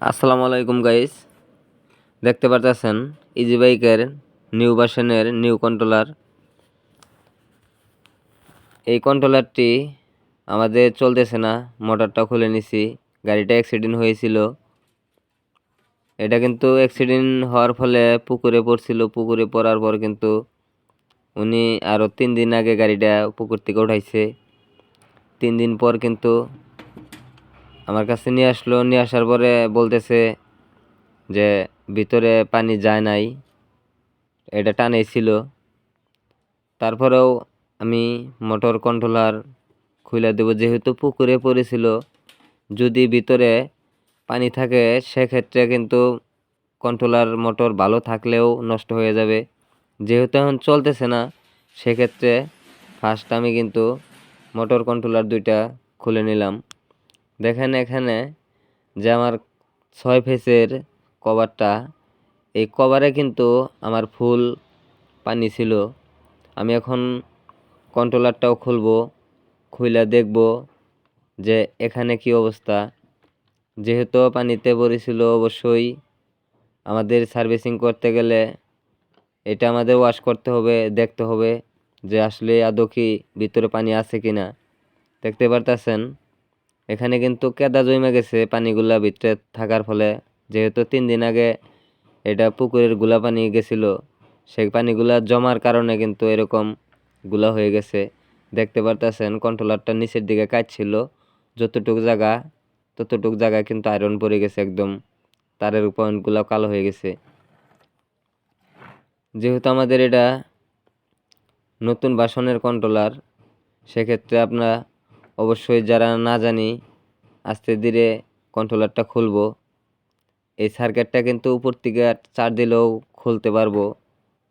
আসসালামু আলাইকুম গাইস দেখতে পারতেছেন ইজি বাইকের নিউ ভার্সনের নিউ কন্ট্রোলার এই কন্ট্রোলারটি আমাদের চলতেছে না মোটরটা খুলে নিছি, গাড়িটা অ্যাক্সিডেন্ট হয়েছিল। এটা কিন্তু অ্যাক্সিডেন্ট হওয়ার ফলে পুকুরে পড়ছিল, পুকুরে পড়ার পর কিন্তু উনি আরও তিন দিন আগে গাড়িটা পুকুর থেকে উঠাইছে। তিন দিন পর কিন্তু আমার কাছে নিয়ে আসলো, নিয়ে আসার পরে বলতেছে যে ভিতরে পানি যায় নাই, এটা টানেই ছিল। তারপরেও আমি মোটর কন্ট্রোলার খুলে দেবো, যেহেতু পুকুরে পড়েছিল। যদি ভিতরে পানি থাকে, সেক্ষেত্রে কিন্তু কন্ট্রোলার মোটর ভালো থাকলেও নষ্ট হয়ে যাবে। যেহেতু এখন চলতেছে না, সেক্ষেত্রে ফার্স্ট আমি কিন্তু মোটর কন্ট্রোলার দুইটা খুলে নিলাম। দেখেন এখানে যে আমার ছয় ফেসের কভারটা এই কভারে কিন্তু আমার ফুল পানি ছিল। আমি এখন কন্ট্রোলারটাও খুলব, খুইলা দেখব যে এখানে কি অবস্থা। যেহেতু পানিতে পড়েছিল অবশ্যই, আমাদের সার্ভিসিং করতে গেলে এটা আমাদের ওয়াশ করতে হবে, দেখতে হবে যে আসলে আদৌ কি ভিতরে পানি আছে কি না দেখতে পারতেছেন? এখানে কিন্তু কেদা জমে গেছে পানিগুলা ভিতরে থাকার ফলে। যেহেতু তিন দিন আগে এটা পুকুরেরগুলা পানি গেছিল, সেই পানিগুলা জমার কারণে কিন্তু এরকমগুলা হয়ে গেছে। দেখতে পারতেছেন, কন্ট্রোলারটা নিচের দিকে কাটছিল যতটুকু জায়গা, ততটুক জায়গায় কিন্তু আয়রন পড়ে গেছে একদম। তারের পয়েন্টগুলো কালো হয়ে গেছে। যেহেতু আমাদের এটা নতুন বাসনের কন্ট্রোলার, সেক্ষেত্রে আপনারা অবশ্যই যারা না জানি, আস্তে ধীরে কন্ট্রোলারটা খুলবো। এই সার্কিটটা কিন্তু উপর থেকে চার দিলেও খুলতে পারব।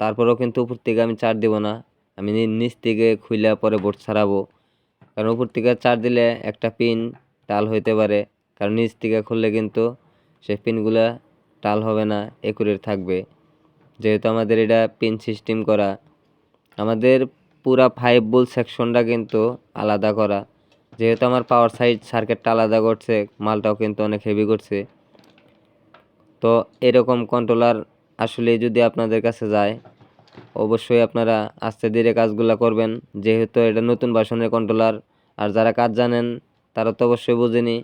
তারপরেও কিন্তু উপর থেকে আমি চার দেবো না। আমি নিচ থেকে খুলে পরে বোর্ড ছাড়াবো। কারণ উপর থেকে চার দিলে একটা পিন টাল হইতে পারে। কারণ নিচ থেকে খুললে কিন্তু সেই পিনগুলা টাল হবে না একুরেট থাকবে। যেহেতু আমাদের এটা পিন সিস্টেম করা। আমাদের পুরা ফাইভ বোল সেকশনটা কিন্তু আলাদা করা। যেহেতু আমার পাওয়ার সাইড সার্কিটটা আলাদা করছে, মালটাও কিন্তু অনেক হেভি করছে। তো এরকম কন্ট্রোলার আসলে যদি আপনাদের কাছে যায়, অবশ্যই আপনারা আস্তে ধীরে কাজগুলো করবেন। যেহেতু এটা নতুন বাসনের কন্ট্রোলার আর যারা কাজ জানেন, তারা তো অবশ্যই বুঝেনি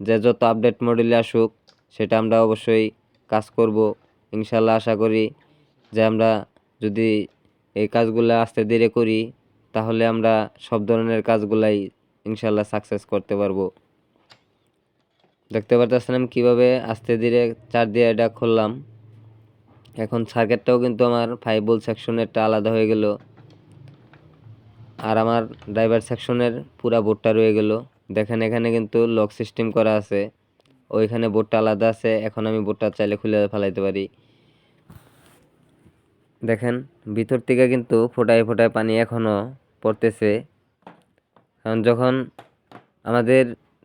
যে যত আপডেট মডেলে আসুক, সেটা আমরা অবশ্যই কাজ করব। ইনশাল্লাহ আশা করি যে আমরা যদি এই কাজগুলো আস্তে ধীরে করি, তাহলে আমরা সব ধরনের কাজগুলাই ইনশাল্লাহ সাকসেস করতে পারব। দেখতে পারতেছেন আমি কীভাবে আস্তে ধীরে চার দিয়ে এটা খুললাম। এখন সার্কিটটাও কিন্তু আমার ফাইভ বোল সেকশনেরটা আলাদা হয়ে গেল। আর আমার ড্রাইভার সেকশনের পুরা বোর্ডটা রয়ে গেল। দেখেন এখানে কিন্তু লক সিস্টেম করা আছে। ওইখানে বোর্ডটা আলাদা আছে। এখন আমি বোর্ডটা চাইলে খুলে ফেলাইতে পারি। দেখেন, ভিতর থেকে কিন্তু ফোটায় ফোটায় পানি এখনও পড়তেছে। কারণ যখন আমাদের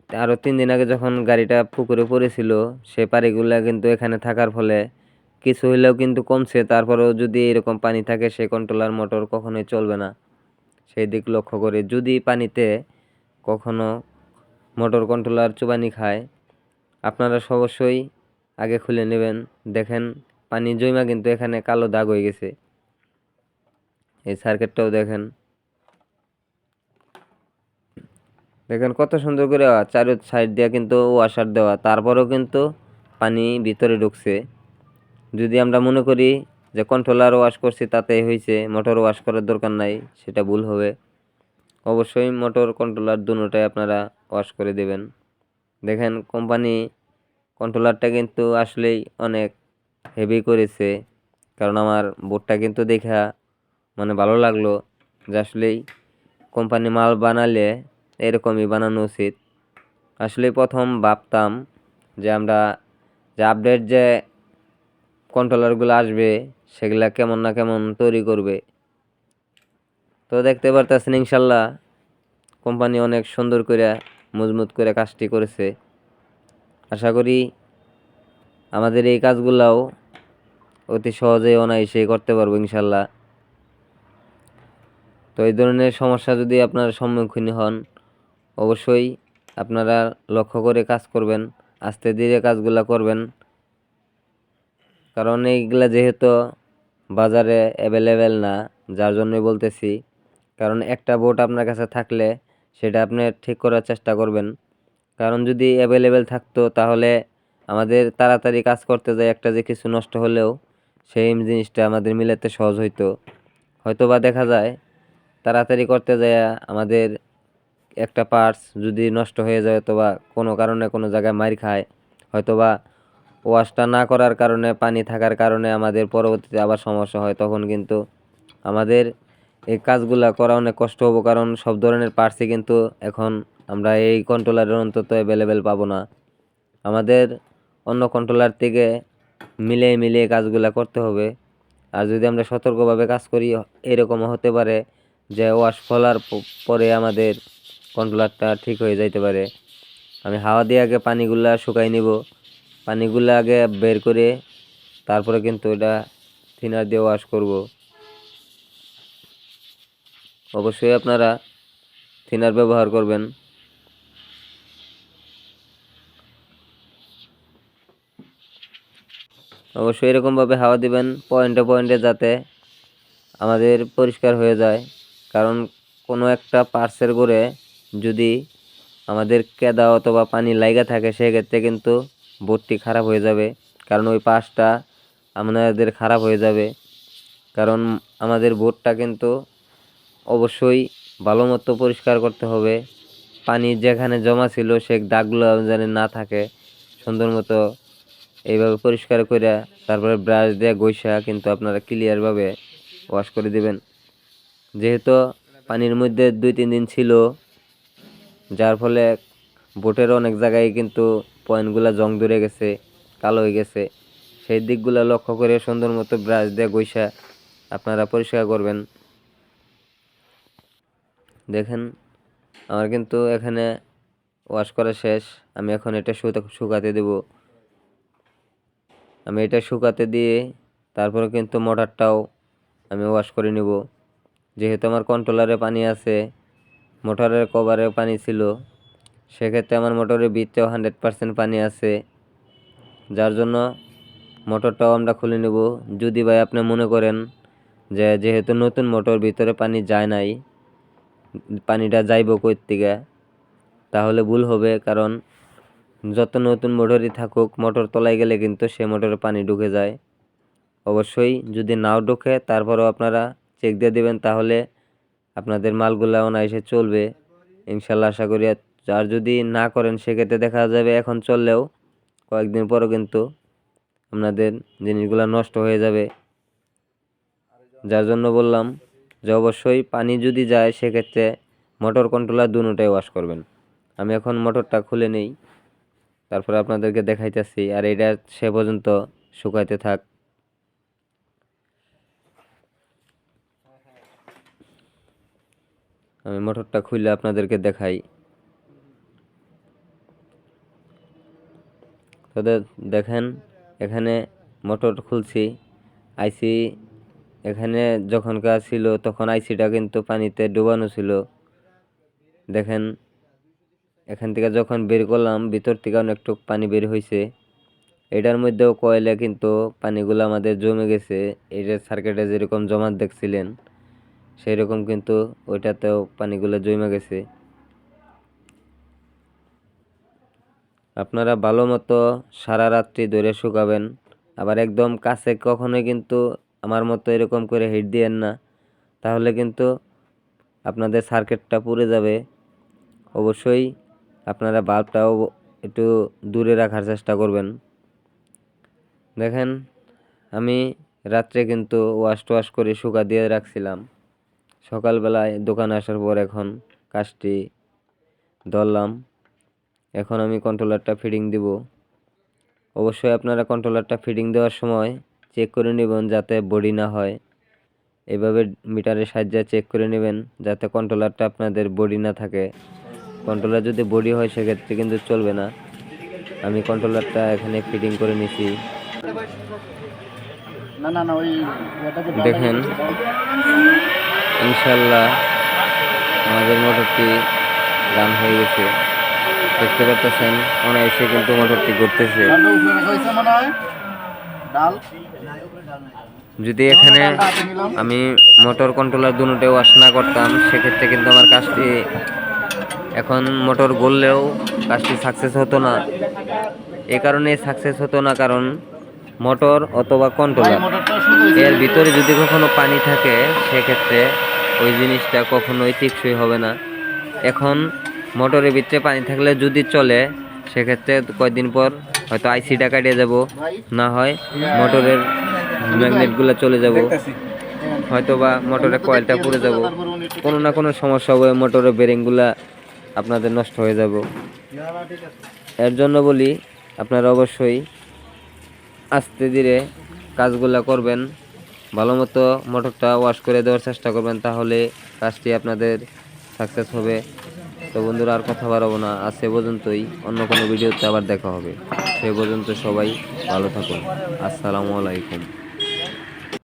আরও তিন দিন আগে যখন গাড়িটা পুকুরে পড়েছিল, সে পানিগুলা কিন্তু এখানে থাকার ফলে কিছু হইলেও কিন্তু কমছে। তারপরেও যদি এরকম পানি থাকে, সে কন্ট্রোলার মোটর কখনোই চলবে না। সেই দিক লক্ষ্য করে যদি পানিতে কখনো মোটর কন্ট্রোলার চুবানি খায়, আপনারা অবশ্যই আগে খুলে নেবেন। দেখেন পানি জমা কিন্তু এখানে কালো দাগ হয়ে গেছে। এই সার্কিটটাও দেখেন। দেখেন কত সুন্দর করে চারো সাইড দিয়ে কিন্তু ওয়াশার দেওয়া। তারপরেও কিন্তু পানি ভিতরে ঢুকছে। যদি আমরা মনে করি যে কন্ট্রোলার ওয়াশ করছি তাতে হয়েছে মোটর ওয়াশ করার দরকার নাই, সেটা ভুল হবে। অবশ্যই মোটর কন্ট্রোলার দুটোটাই আপনারা ওয়াশ করে দেবেন। দেখেন কোম্পানি কন্ট্রোলারটা কিন্তু আসলেই অনেক হেভি করেছে। কারণ আমার বোর্ডটা কিন্তু দেখা মানে ভালো লাগল যে আসলেই কোম্পানি মাল বানালে এরকমই বানানো উচিত। আসলে প্রথম ভাবতাম যে আমরা যে আপডেট যে কন্ট্রোলারগুলো আসবে, সেগুলা কেমন না কেমন তৈরি করবে। তো দেখতে পারতেছেন ইনশাল্লাহ কোম্পানি অনেক সুন্দর করে, মজবুত করে কাজটি করেছে। আশা করি আমাদের এই কাজগুলাও অতি সহজে অনায়াসেই করতে পারব ইনশাল্লাহ। তো এই ধরনের সমস্যা যদি আপনার সম্মুখীন হন অবশ্যই আপনারা লক্ষ্য করে কাজ করবেন, আস্তে ধীরে কাজগুলা করবেন। কারণ এইগুলা যেহেতু বাজারে অ্যাভেলেবেল না, যার জন্যই বলতেছি। কারণ একটা বোট আপনার কাছে থাকলে সেটা আপনি ঠিক করার চেষ্টা করবেন। কারণ যদি অ্যাভেলেবেল থাকতো, তাহলে আমাদের তাড়াতাড়ি কাজ করতে যায়, একটা যে কিছু নষ্ট হলেও সেই জিনিসটা আমাদের মিলাতে সহজ হইতো। হয়তো বা দেখা যায়, তাড়াতাড়ি করতে যায়, আমাদের একটা পার্টস যদি নষ্ট হয়ে যায় অথবা কোনো কারণে কোনো জায়গায় মার খায়, হয়তোবা ওয়াশটা না করার কারণে, পানি থাকার কারণে আমাদের পরবর্তীতে আবার সমস্যা হয়। তখন কিন্তু আমাদের এই কাজগুলা করা অনেক কষ্ট হব, কারণ সব ধরনের পার্টসই কিন্তু এখন আমরা এই কন্ট্রোলারের অন্তত অ্যাভেলেবেল পাবো না। আমাদের অন্য কন্ট্রোলার থেকে মিলিয়ে মিলিয়ে কাজগুলা করতে হবে। আর যদি আমরা সতর্কভাবে কাজ করি, এরকমও হতে পারে যে ওয়াশ ফলার পরে আমাদের কন্ট্রোলারটা ঠিক হয়ে যাইতে পারে। আমি হাওয়া দিয়ে আগে পানিগুলা শুকাই নিব। পানিগুলো আগে বের করে তারপরে কিন্তু এটা থিনার দিয়ে ওয়াশ করব। অবশ্যই আপনারা থিনার ব্যবহার করবেন। অবশ্যই এরকমভাবে হাওয়া দিবেন পয়েন্টে পয়েন্টে যাতে আমাদের পরিষ্কার হয়ে যায়। কারণ কোনো একটা পার্সের করে যদি আমাদের কেদা অথবা পানি লাইগা থাকে, সেক্ষেত্রে কিন্তু বোটটি খারাপ হয়ে যাবে। কারণ ওই পাশটা আমাদের খারাপ হয়ে যাবে। কারণ আমাদের বোটটা কিন্তু অবশ্যই ভালো মতো পরিষ্কার করতে হবে। পানি যেখানে জমা ছিল, সে দাগগুলো যেন না থাকে। সুন্দর মতো এইভাবে পরিষ্কার করে তারপরে ব্রাশ দিয়ে গৈসা কিন্তু আপনারা ক্লিয়ারভাবে ওয়াশ করে দিবেন। যেহেতু পানির মধ্যে দুই তিন দিন ছিল যার ফলে বোটের অনেক জায়গায় কিন্তু পয়েন্টগুলো জং ধরে গেছে, কালো হয়ে গেছে। সেই দিকগুলো লক্ষ্য করে সুন্দর মতো ব্রাশ দিয়ে গৈসা আপনারা পরিষ্কার করবেন। দেখেন, আমার কিন্তু এখানে ওয়াশ করা শেষ। আমি এখন এটা শুকা- শুকাতে দেব। আমি এটা শুকাতে দিয়ে তারপরে কিন্তু মোটরটাও আমি ওয়াশ করে নেব। যেহেতু আমার কন্ট্রোলারে পানি আছে মোটরের কভারে পানি ছিল। সেক্ষেত্রে আমার মোটরের ভিতরেও হান্ড্রেড পার্সেন্ট পানি আছে। যার জন্য মোটরটাও আমরা খুলে নেব। যদি ভাই আপনি মনে করেন যে যেহেতু নতুন মোটর ভিতরে পানি যায় নাই, পানিটা যাইব কই থেকে তাহলে ভুল হবে। কারণ যত নতুন মোটরই থাকুক, মোটর তলায় গেলে কিন্তু সে মোটরে পানি ঢুকে যায়। অবশ্যই যদি নাও ঢোকে, তারপরেও আপনারা চেক দিয়ে দেবেন, তাহলে আপনাদের মালগুলা অনায়াসে চলবে। ইনশাল্লাহ আশা করি আর- যদি না করেন, সেক্ষেত্রে দেখা যাবে এখন চললেও কয়েকদিন পরও কিন্তু আপনাদের জিনিসগুলো নষ্ট হয়ে যাবে। যার জন্য বললাম যে অবশ্যই পানি যদি যায়, সেক্ষেত্রে মোটর কন্ট্রোলার দুটোটাই ওয়াশ করবেন। আমি এখন মোটরটা খুলে নেই, তারপরে আপনাদেরকে দেখাইতেছি। আর এটা সে পর্যন্ত শুকাইতে থাক। আমি মোটরটা খুলে আপনাদেরকে দেখাই। তাদের দেখেন, এখানে মোটর খুলছি। আইসি, এখানে যখন কাজ ছিল তখন আইসিটা কিন্তু পানিতে ডুবানো ছিল। দেখেন, এখান থেকে যখন বের করলাম, ভিতর থেকে অনেকটু পানি বের হয়েছে এটার মধ্যেও কয়েলে কিন্তু পানিগুলো আমাদের জমে গেছে। এটা সার্কিটে যেরকম জমা দেখছিলেন। সেই রকম কিন্তু ওইটাতেও পানিগুলো জমে গেছে। আপনারা ভালো মতো সারা রাত্রি ধরে শুকাবেন। আবার একদম কাছে কখনোই কিন্তু আমার মতো এরকম করে হিট দিয়েন না। তাহলে কিন্তু আপনাদের সার্কিটটা পুড়ে যাবে। অবশ্যই আপনারা বাল্বটাও একটু দূরে রাখার চেষ্টা করবেন। দেখেন, আমি রাত্রে কিন্তু ওয়াশ টোয়াশ করে শুকা দিয়ে রাখছিলাম। সকালবেলায় দোকানে আসার পর এখন কাজটি ধরলাম। এখন আমি কন্ট্রোলারটা ফিডিং দিব। অবশ্যই আপনারা কন্ট্রোলারটা ফিডিং দেওয়ার সময় চেক করে নেবেন যাতে বডি না হয়। এভাবে মিটারের সাহায্যে চেক করে নেবেন যাতে কন্ট্রোলারটা আপনাদের বডি না থাকে। কন্ট্রোলার যদি বডি হয় সেক্ষেত্রে কিন্তু চলবে না। আমি কন্ট্রোলারটা এখানে ফিটিং করে নিছি। দেখেন। ইনশাল্লাহ আমাদের মোটরটি রান হয়ে গেছে। দেখতে পাচ্ছেন, অনায়াসে কিন্তু মোটরটি ঘুরতেছে। যদি এখানে আমি মোটর কন্ট্রোলার দুটোতে ওয়াশ না করতাম, সেক্ষেত্রে কিন্তু আমার কাজটি এখন মোটর গড়লেও কাজটি সাকসেস হতো না। এ কারণে সাকসেস হতো না, কারণ মোটর অথবা কন্ট্রোলার এর ভিতরে যদি কখনো পানি থাকে, সেক্ষেত্রে ওই জিনিসটা কখনোই টেকসই হবে না। এখন মোটরের ভিতরে পানি থাকলে যদি চলে, সেক্ষেত্রে কয়েকদিন পর হয়তো আইসিটা কাটিয়ে যাব। না হয় মোটরের ম্যাগনেটগুলো চলে যাব। হয়তো বা মোটরের কয়েলটা পুড়ে যাব। কোনো না কোনো সমস্যা হবে, মোটরের বেরিংগুলা আপনাদের নষ্ট হয়ে যাব। এর জন্য বলি, আপনারা অবশ্যই আস্তে ধীরে কাজগুলা করবেন, ভালো মতো মোটরটা ওয়াশ করে দেওয়ার চেষ্টা করবেন, তাহলে কাজটি আপনাদের সাকসেস হবে। তো বন্ধুরা, আর কথা বাড়াবো না আর সে পর্যন্তই। অন্য কোনো ভিডিওতে আবার দেখা হবে। সে পর্যন্ত সবাই ভালো থাকুন। আসসালামু আলাইকুম।